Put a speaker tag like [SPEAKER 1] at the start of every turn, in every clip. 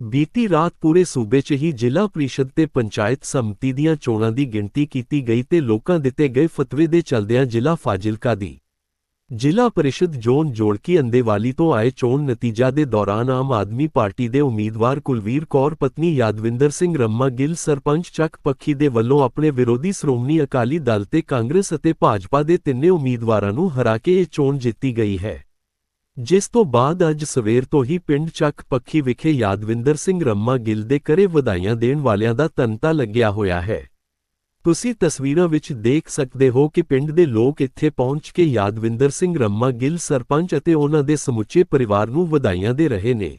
[SPEAKER 1] ਬੀਤੀ ਰਾਤ ਪੂਰੇ ਸੂਬੇ 'ਚ ਹੀ ਜ਼ਿਲ੍ਹਾ ਪ੍ਰੀਸ਼ਦ ਤੇ ਪੰਚਾਇਤ ਸਮਿਤੀ ਦੀਆਂ ਚੋਣਾਂ ਦੀ ਗਿਣਤੀ ਕੀਤੀ ਗਈ ਤੇ ਲੋਕਾਂ ਦਿੱਤੇ ਗਏ ਫਤਵੇ ਦੇ ਚਲਦਿਆਂ ਜ਼ਿਲ੍ਹਾ ਫਾਜ਼ਿਲਕਾ ਦੀ ਜ਼ਿਲ੍ਹਾ ਪਰਿਸ਼ਦ ਜ਼ੋਨ ਜੋੜਕੀ ਅੰਦੇਵਾਲੀ ਤੋਂ ਆਏ ਚੋਣ ਨਤੀਜਾ ਦੇ ਦੌਰਾਨ ਆਮ ਆਦਮੀ ਪਾਰਟੀ ਦੇ ਉਮੀਦਵਾਰ ਕੁਲਵੀਰ ਕੌਰ, ਪਤਨੀ ਯਾਦਵਿੰਦਰ ਸਿੰਘ ਰੰਮਾ ਗਿੱਲ, ਸਰਪੰਚ ਚੱਕ ਪੱਖੀ ਦੇ ਵੱਲੋਂ ਆਪਣੇ ਵਿਰੋਧੀ ਸ਼੍ਰੋਮਣੀ ਅਕਾਲੀ ਦਲ ਤੇ ਕਾਂਗਰਸ ਅਤੇ ਭਾਜਪਾ ਦੇ ਤਿੰਨੇ ਉਮੀਦਵਾਰਾਂ ਨੂੰ ਹਰਾ ਕੇ ਇਹ ਚੋਣ ਜਿੱਤੀ ਗਈ ਹੈ। ਜਿਸ ਤੋਂ ਬਾਅਦ ਅੱਜ ਸਵੇਰ ਤੋਂ ਹੀ ਪਿੰਡ ਚੱਕ ਪੱਖੀ ਵਿਖੇ ਯਾਦਵਿੰਦਰ ਸਿੰਘ ਰੰਮਾ ਗਿੱਲ ਦੇ ਘਰੇ ਵਧਾਈਆਂ ਦੇਣ ਵਾਲਿਆਂ ਦਾ ਤੰਤਾ ਲੱਗਿਆ ਹੋਇਆ ਹੈ। ਤੁਸੀਂ ਤਸਵੀਰਾਂ ਵਿੱਚ ਦੇਖ ਸਕਦੇ ਹੋ ਕਿ ਪਿੰਡ ਦੇ ਲੋਕ ਇੱਥੇ ਪਹੁੰਚ ਕੇ ਯਾਦਵਿੰਦਰ ਸਿੰਘ ਰੰਮਾ ਗਿੱਲ ਸਰਪੰਚ ਅਤੇ ਉਹਨਾਂ ਦੇ ਸਮੁੱਚੇ ਪਰਿਵਾਰ ਨੂੰ ਵਧਾਈਆਂ ਦੇ ਰਹੇ ਨੇ।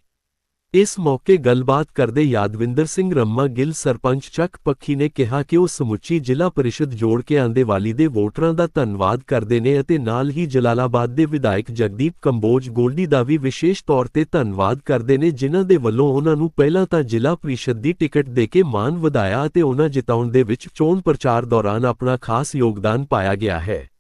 [SPEAKER 1] ਇਸ ਮੌਕੇ ਗੱਲਬਾਤ ਕਰਦੇ ਯਾਦਵਿੰਦਰ ਸਿੰਘ ਰੰਮਾ ਗਿੱਲ ਸਰਪੰਚ ਚੱਕ ਪੱਖੀ ਨੇ ਕਿਹਾ ਕਿ ਉਹ ਸਮੁੱਚੀ ਜ਼ਿਲ੍ਹਾ ਪਰਿਸ਼ਦ ਜੋੜ ਕੇ ਆਂਦੇ ਵਾਲੀ ਦੇ ਵੋਟਰਾਂ ਦਾ ਧੰਨਵਾਦ ਕਰਦੇ ਨੇ ਅਤੇ ਨਾਲ ਹੀ ਜਲਾਲਾਬਾਦ ਦੇ ਵਿਧਾਇਕ ਜਗਦੀਪ ਕੰਬੋਜ ਗੋਲਡੀ ਦਾ ਵੀ ਵਿਸ਼ੇਸ਼ ਤੌਰ ਤੇ ਧੰਨਵਾਦ ਕਰਦੇ ਨੇ, ਜਿਨ੍ਹਾਂ ਦੇ ਵੱਲੋਂ ਉਹਨਾਂ ਨੂੰ ਪਹਿਲਾਂ ਤਾਂ ਜ਼ਿਲ੍ਹਾ ਪਰਿਸ਼ਦ ਦੀ ਟਿਕਟ ਦੇ ਕੇ ਮਾਨ ਵਧਾਇਆ ਅਤੇ ਉਹਨਾਂ ਜਿਤਾਉਣ ਦੇ ਵਿੱਚ ਚੋਣ ਪ੍ਰਚਾਰ ਦੌਰਾਨ ਆਪਣਾ ਖਾਸ ਯੋਗਦਾਨ ਪਾਇਆ ਗਿਆ ਹੈ।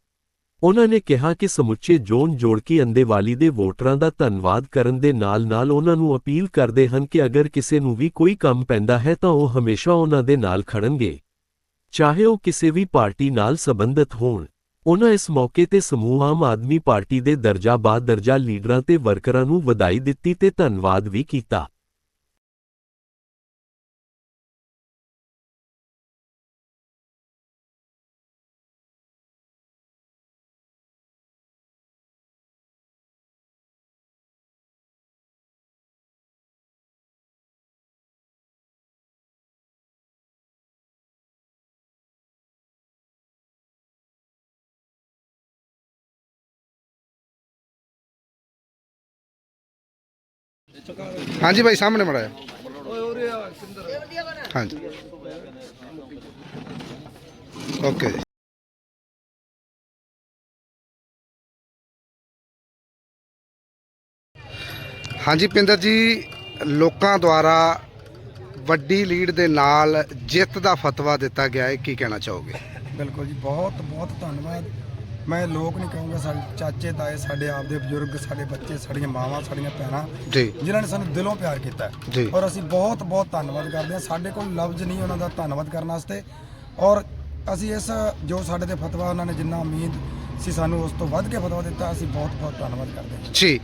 [SPEAKER 1] ਉਹਨਾਂ ਨੇ ਕਿਹਾ ਕਿ ਸਮੁੱਚੇ ਜ਼ੋਨ ਜੋੜਕੀ ਅੰਦੇਵਾਲੀ ਦੇ ਵੋਟਰਾਂ ਦਾ ਧੰਨਵਾਦ ਕਰਨ ਦੇ ਨਾਲ-ਨਾਲ ਉਹਨਾਂ ਨੂੰ ਅਪੀਲ ਕਰਦੇ ਹਨ ਕਿ ਅਗਰ ਕਿਸੇ ਨੂੰ ਵੀ ਕੋਈ ਕੰਮ ਪੈਂਦਾ ਹੈ ਤਾਂ ਉਹ ਹਮੇਸ਼ਾ ਉਹਨਾਂ ਦੇ ਨਾਲ ਖੜਨਗੇ। ਚਾਹੇ ਉਹ ਕਿਸੇ ਵੀ ਪਾਰਟੀ ਨਾਲ ਸੰਬੰਧਿਤ ਹੋਣ, ਉਹਨਾਂ ਇਸ ਮੌਕੇ ਤੇ ਸਮੂਹ ਆਮ ਆਦਮੀ ਪਾਰਟੀ ਦੇ ਦਰਜਾ ਬਾਦ ਦਰਜਾ ਲੀਡਰਾਂ ਤੇ ਵਰਕਰਾਂ ਨੂੰ ਵਧਾਈ ਦਿੱਤੀ ਤੇ ਧੰਨਵਾਦ ਵੀ ਕੀਤਾ।
[SPEAKER 2] ਹਾਂਜੀ ਭਾਈ ਸਾਹਮਣੇ ਮੜਾਇਆ। ਹਾਂਜੀ। ਓਕੇ ਜੀ। ਹਾਂਜੀ ਪਿੰਦਰ ਜੀ ਲੋਕਾਂ ਦੁਆਰਾ ਵੱਡੀ ਲੀਡ ਦੇ ਨਾਲ ਜਿੱਤ ਦਾ ਫਤਵਾ ਦਿੱਤਾ ਗਿਆ ਹੈ ਕੀ ਕਹਿਣਾ ਚਾਹੋਗੇ?
[SPEAKER 3] ਬਿਲਕੁਲ ਜੀ ਬਹੁਤ ਬਹੁਤ ਧੰਨਵਾਦ। ਮੈਂ ਲੋਕ ਨਹੀਂ ਕਹੂੰਗਾ ਸਾਡੇ ਚਾਚੇ ਤਾਏ ਸਾਡੇ ਆਪਦੇ ਬਜ਼ੁਰਗ ਸਾਡੇ ਬੱਚੇ ਸਾਡੀਆਂ ਮਾਵਾਂ ਸਾਡੀਆਂ ਭੈਣਾਂ
[SPEAKER 2] ਜੀ।
[SPEAKER 3] ਜਿਨ੍ਹਾਂ ਨੇ ਸਾਨੂੰ ਦਿਲੋਂ ਪਿਆਰ ਕੀਤਾ। ਹੈ।
[SPEAKER 2] ਜੀ।
[SPEAKER 3] ਔਰ ਅਸੀਂ ਬਹੁਤ ਬਹੁਤ ਧੰਨਵਾਦ ਕਰਦੇ ਹਾਂ। ਸਾਡੇ ਕੋਲ ਲਫ਼ਜ਼ ਨਹੀਂ ਉਹਨਾਂ ਦਾ ਧੰਨਵਾਦ ਕਰਨ ਵਾਸਤੇ। ਔਰ ਅਸੀਂ ਇਸ ਜੋ ਸਾਡੇ ਤੇ ਫਤਵਾ ਉਹਨਾਂ ਨੇ ਜਿੰਨਾ ਉਮੀਦ ਸੀ ਸਾਨੂੰ ਉਸ ਤੋਂ ਵੱਧ ਕੇ ਫਤਵਾ ਦਿੱਤਾ। ਅਸੀਂ ਬਹੁਤ ਬਹੁਤ ਧੰਨਵਾਦ ਕਰਦੇ ਹਾਂ।
[SPEAKER 2] ਜੀ।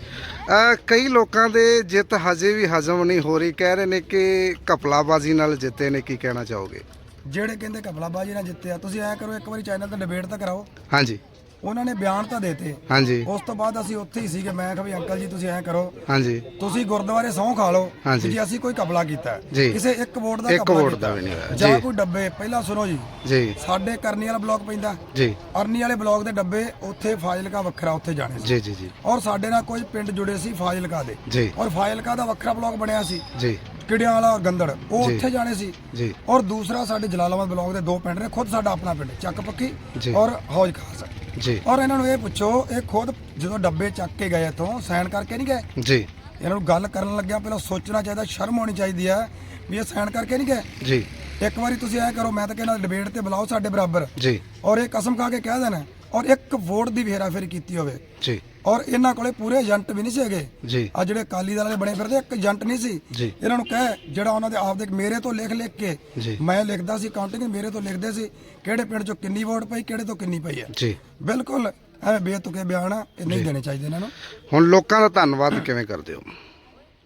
[SPEAKER 2] ਅ, ਕਈ ਲੋਕਾਂ ਦੇ ਜਿੱਤ ਹਜੇ ਵੀ ਹਜ਼ਮ ਨਹੀਂ ਹੋ ਰਹੀ। ਕਹਿ ਰਹੇ ਨੇ ਕਿ ਕਪਲਾਬਾਜ਼ੀ ਨਾਲ ਜਿੱਤੇ ਨੇ ਕੀ ਕਹਿਣਾ ਚਾਹੋਗੇ?
[SPEAKER 3] ਜਿਹੜੇ ਕਹਿੰਦੇ ਕਪਲਾਬਾਜੀ ਨਾਲ ਜਿੱਤਿਆ ਤੁਸੀਂ ਐ ਕਰੋ ਇੱਕ ਵਾਰੀ ਚੈਨਲ ਤੇ ਡਿਬੇਟ ਤਾਂ ਕਰਾਓ।
[SPEAKER 2] ਹਾਂਜੀ।
[SPEAKER 3] ਉਹਨਾਂ ਨੇ ਬਿਆਨ ਤਾਂ ਦੇਤੇ।
[SPEAKER 2] ਹਾਂਜੀ।
[SPEAKER 3] ਉਸ ਤੋਂ ਬਾਅਦ ਅਸੀਂ ਉੱਥੇ ਹੀ ਸੀਗੇ। ਮੈਂ ਕਿਹਾ ਵੀ ਅੰਕਲ ਜੀ ਤੁਸੀਂ ਐ ਕਰੋ।
[SPEAKER 2] ਹਾਂਜੀ।
[SPEAKER 3] ਤੁਸੀਂ ਗੁਰਦੁਆਰੇ ਸਹੁੰ ਖਾ ਲਓ
[SPEAKER 2] ਹਾਂਜੀ।
[SPEAKER 3] ਜੀ ਅਸੀਂ ਕੋਈ ਕਬਲਾ ਕੀਤਾ ਹੈ।
[SPEAKER 2] ਜੀ।
[SPEAKER 3] ਕਿਸੇ ਇੱਕ ਵੋਟ ਦਾ
[SPEAKER 2] ਇੱਕ
[SPEAKER 3] ਕਬਲਾ
[SPEAKER 2] ਵੋਟ ਦਾ ਵੀ ਨਹੀਂ ਹੋਇਆ।
[SPEAKER 3] ਜਾਂ
[SPEAKER 2] ਜੀ।
[SPEAKER 3] ਕੋਈ ਡੱਬੇ। ਪਹਿਲਾਂ ਸੁਣੋ ਜੀ।
[SPEAKER 2] ਜੀ।
[SPEAKER 3] ਸਾਡੇ ਕਰਨੀ ਵਾਲਾ ਬਲਾਕ ਪੈਂਦਾ।
[SPEAKER 2] ਜੀ।
[SPEAKER 3] ਅਰਨੀ ਵਾਲੇ ਬਲਾਕ ਦੇ ਡੱਬੇ ਉੱਥੇ ਫਾਜ਼ਿਲਕਾ ਵੱਖਰਾ ਉੱਥੇ ਜਾਣੇ ਸੀ।
[SPEAKER 2] ਜੀ ਜੀ ਜੀ।
[SPEAKER 3] ਔਰ ਸਾਡੇ ਨਾਲ ਕੁਝ ਪਿੰਡ ਜੁੜੇ ਸੀ ਫਾਜ਼ਿਲਕਾ ਦੇ।
[SPEAKER 2] ਜੀ।
[SPEAKER 3] ਔਰ ਫਾਜ਼ਿਲਕਾ ਦਾ ਵੱਖਰਾ ਬਲਾਕ ਬਣਿਆ ਸੀ।
[SPEAKER 2] ਜੀ।
[SPEAKER 3] ਕਿੜਿਆਂ ਵਾਲਾ ਗੰਦੜ ਉਹ
[SPEAKER 2] ਜੀ।
[SPEAKER 3] ਉੱਥੇ ਜਾਣੇ ਸੀ।
[SPEAKER 2] ਜੀ।
[SPEAKER 3] ਔਰ ਦੂਸਰਾ ਸਾਡੇ ਜਲਾਲਾਬਾਦ ਬਲਾਕ ਦੇ ਦੋ ਪਿੰਡ ਨੇ। ਖੁਦ ਸਾਡਾ ਆਪਣਾ ਪਿੰਡ ਚੱਕ ਪੱਕੀ।
[SPEAKER 2] ਜੀ।
[SPEAKER 3] ਔਰ ਹੌਜ ਖਾਸ
[SPEAKER 2] ਜੀ।
[SPEAKER 3] ਔਰ ਇਹਨਾਂ ਨੂੰ ਇਹ ਪੁੱਛੋ ਇਹ ਖੁਦ ਜਦੋਂ ਡੱਬੇ ਚੱਕ ਕੇ ਗਏ ਇੱਥੋਂ ਸਾਈਨ ਕਰਕੇ ਨਹੀਂ ਗਏ?
[SPEAKER 2] ਜੀ।
[SPEAKER 3] ਇਹਨਾਂ ਨੂੰ ਗੱਲ ਕਰਨ ਲੱਗਿਆ ਪਹਿਲਾਂ ਸੋਚਣਾ ਚਾਹੀਦਾ ਸ਼ਰਮ ਹੋਣੀ ਚਾਹੀਦੀ ਹੈ ਵੀ ਇਹ ਸਾਈਨ ਕਰਕੇ ਨਹੀਂ ਗਏ?
[SPEAKER 2] ਜੀ।
[SPEAKER 3] ਇੱਕ ਵਾਰੀ ਤੁਸੀਂ ਐ ਕਰੋ ਮੈਂ ਤਾਂ ਕਹਿੰਦਾ ਡਿਬੇਟ ਤੇ ਬੁਲਾਓ ਸਾਡੇ ਬਰਾਬਰ।
[SPEAKER 2] ਜੀ।
[SPEAKER 3] ਔਰ ਇਹ ਕਸਮ ਖਾ ਕੇ ਕਹਿ ਦੇਣਾ। ਔਰ ਇੱਕ ਵੋਟ ਦੀ ਵੀ ਹੇਰਾਫੇਰੀ ਕੀਤੀ ਹੋਵੇ।
[SPEAKER 2] ਜੀ।
[SPEAKER 3] ਔਰ ਇਹਨਾਂ ਕੋਲੇ ਪੂਰੇ ਏਜੰਟ ਵੀ ਨਹੀਂ ਸੀ ਹੈਗੇ।
[SPEAKER 2] ਜੀ।
[SPEAKER 3] ਆ ਜਿਹੜੇ ਅਕਾਲੀ ਦਲ ਵਾਲੇ ਬਣੇ ਫਿਰਦੇ ਇੱਕ ਏਜੰਟ ਨਹੀਂ ਸੀ। ਇਹਨਾਂ ਨੂੰ ਕਹੇ ਜਿਹੜਾ ਉਹਨਾਂ ਦੇ ਆਪਦੇ ਮੇਰੇ ਤੋਂ ਲਿਖ ਲਿਖ ਕੇ। ਮੈਂ ਲਿਖਦਾ ਸੀ ਕਾਊਂਟਿੰਗ ਮੇਰੇ ਤੋਂ ਲਿਖਦੇ ਸੀ ਕਿਹੜੇ ਪਿੰਡ ਚੋਂ ਕਿੰਨੀ ਵੋਟ ਪਈ ਕਿਹੜੇ ਤੋਂ ਕਿੰਨੀ ਪਈ ਹੈ।
[SPEAKER 2] ਜੀ।
[SPEAKER 3] ਬਿਲਕੁਲ ਐ ਬੇਤੁਕੇ ਬਿਆਨ ਆ, ਇਹ ਨਹੀਂ ਦੇਣੇ ਚਾਹੀਦੇ ਇਹਨਾਂ ਨੂੰ।
[SPEAKER 2] ਹੁਣ ਲੋਕਾਂ ਦਾ ਧੰਨਵਾਦ ਕਿਵੇਂ ਕਰਦੇ ਹੋ?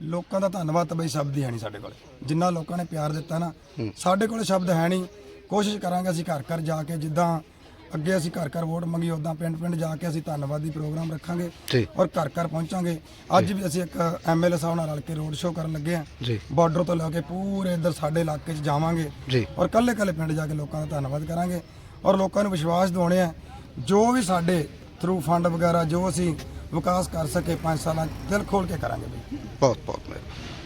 [SPEAKER 3] ਲੋਕਾਂ ਦਾ ਧੰਨਵਾਦ ਤਾਂ ਬਈ ਸ਼ਬਦ ਹੀ ਹੈ ਨਹੀਂ ਸਾਡੇ ਕੋਲ। ਜਿੰਨਾ ਲੋਕਾਂ ਨੇ ਪਿਆਰ ਦਿੱਤਾ ਨਾ ਸਾਡੇ ਕੋਲ ਸ਼ਬਦ ਹੈ ਨਹੀਂ। ਕੋਸ਼ਿਸ਼ ਕਰਾਂਗੇ ਅਸੀਂ ਘਰ ਘਰ ਜਾ ਕੇ ਜਿੱਦਾਂ ਅੱਗੇ ਅਸੀਂ ਘਰ ਘਰ ਵੋਟ ਮੰਗੀ ਉਦਾਂ ਪਿੰਡ ਪਿੰਡ ਜਾ ਕੇ ਅਸੀਂ ਧੰਨਵਾਦੀ ਪ੍ਰੋਗਰਾਮ ਰੱਖਾਂਗੇ
[SPEAKER 2] ਜੀ।
[SPEAKER 3] ਔਰ ਘਰ ਘਰ ਪਹੁੰਚਾਂਗੇ। ਅੱਜ ਵੀ ਅਸੀਂ ਇੱਕ ਐਮਐਲਏ ਸਾਹਿਬ ਨਾਲ ਰਲ ਕੇ ਰੋਡ ਸ਼ੋਅ ਕਰਨ ਲੱਗੇ ਹਾਂ।
[SPEAKER 2] ਜੀ।
[SPEAKER 3] ਬਾਰਡਰ ਤੋਂ ਲੈ ਕੇ ਪੂਰੇ ਇੱਧਰ ਸਾਡੇ ਇਲਾਕੇ 'ਚ ਜਾਵਾਂਗੇ
[SPEAKER 2] ਜੀ।
[SPEAKER 3] ਔਰ ਕੱਲੇ ਕੱਲੇ ਪਿੰਡ ਜਾ ਕੇ ਲੋਕਾਂ ਦਾ ਧੰਨਵਾਦ ਕਰਾਂਗੇ ਔਰ ਲੋਕਾਂ ਨੂੰ ਵਿਸ਼ਵਾਸ ਦਿਵਾਉਣੇ ਆ ਜੋ ਵੀ ਸਾਡੇ ਥਰੂ ਫੰਡ ਵਗੈਰਾ ਜੋ ਅਸੀਂ ਵਿਕਾਸ ਕਰ ਸਕੇ 5 ਸਾਲਾਂ 'ਚ ਦਿਲ ਖੋਲ ਕੇ ਕਰਾਂਗੇ ਬਈ।
[SPEAKER 2] ਬਹੁਤ ਬਹੁਤ ਮਿਹਰਬਾਨੀ।